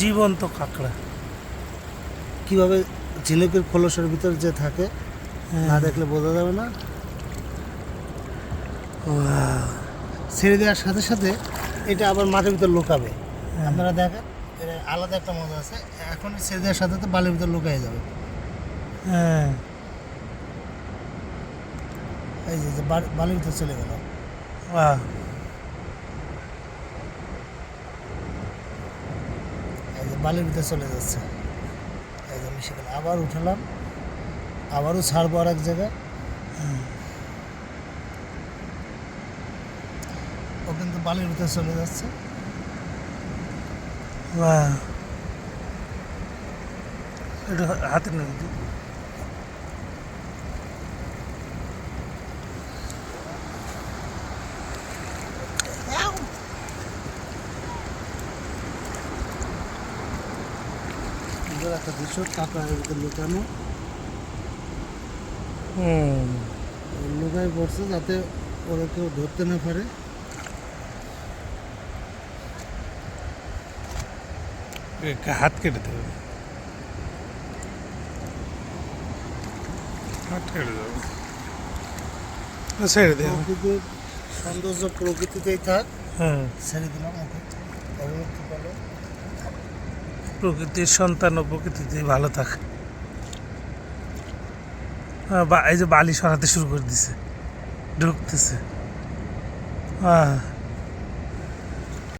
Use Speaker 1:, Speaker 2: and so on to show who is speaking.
Speaker 1: জীবন্ত কাঁকড়া।
Speaker 2: কীভাবে ঝিনুকের খোলসের ভিতর যে থাকে না দেখলে বোঝা যাবে না। ছেড়ে দেওয়ার সাথে সাথে এটা আবার মাটির ভিতর লুকাবে। আপনারা দেখেন এর আলাদা একটা মজা আছে। এখন ছেড়ে দেওয়ার সাথে সাথে বালির ভিতর লুকাই যাবে।
Speaker 1: হ্যাঁ।
Speaker 2: এই যে বালির ভিতর চলে গেল।
Speaker 1: Wow!
Speaker 2: এই যে বালির ভিতরে চলে যাচ্ছে। এই সেখানে আবার উঠালাম, আবারও ছাড়বো আর এক জায়গায়। ও কিন্তু বালির ভিতরে চলে যাচ্ছে!
Speaker 1: এটা হাতে নেই
Speaker 2: সুন্দর একটা দৃশ্য কাঁকড়া এর ভিতরে লুকানো লুকায় পড়ছে যাতে ওরা কেউ ধরতে না পারে।
Speaker 1: হাত কেটে দেবে। হাত কেটে দেবে। ছেড়ে দেবে
Speaker 2: প্রকৃতির সৌন্দর্য প্রকৃতিতেই থাক।
Speaker 1: হ্যাঁ।
Speaker 2: ছেড়ে দিলাম ওকে। করল?
Speaker 1: প্রকৃতির সন্তান ও প্রকৃতিতে ভালো থাকে। এই যে বালি সরাতে শুরু করে দিছে, ঢুকতেছে। হ্যাঁ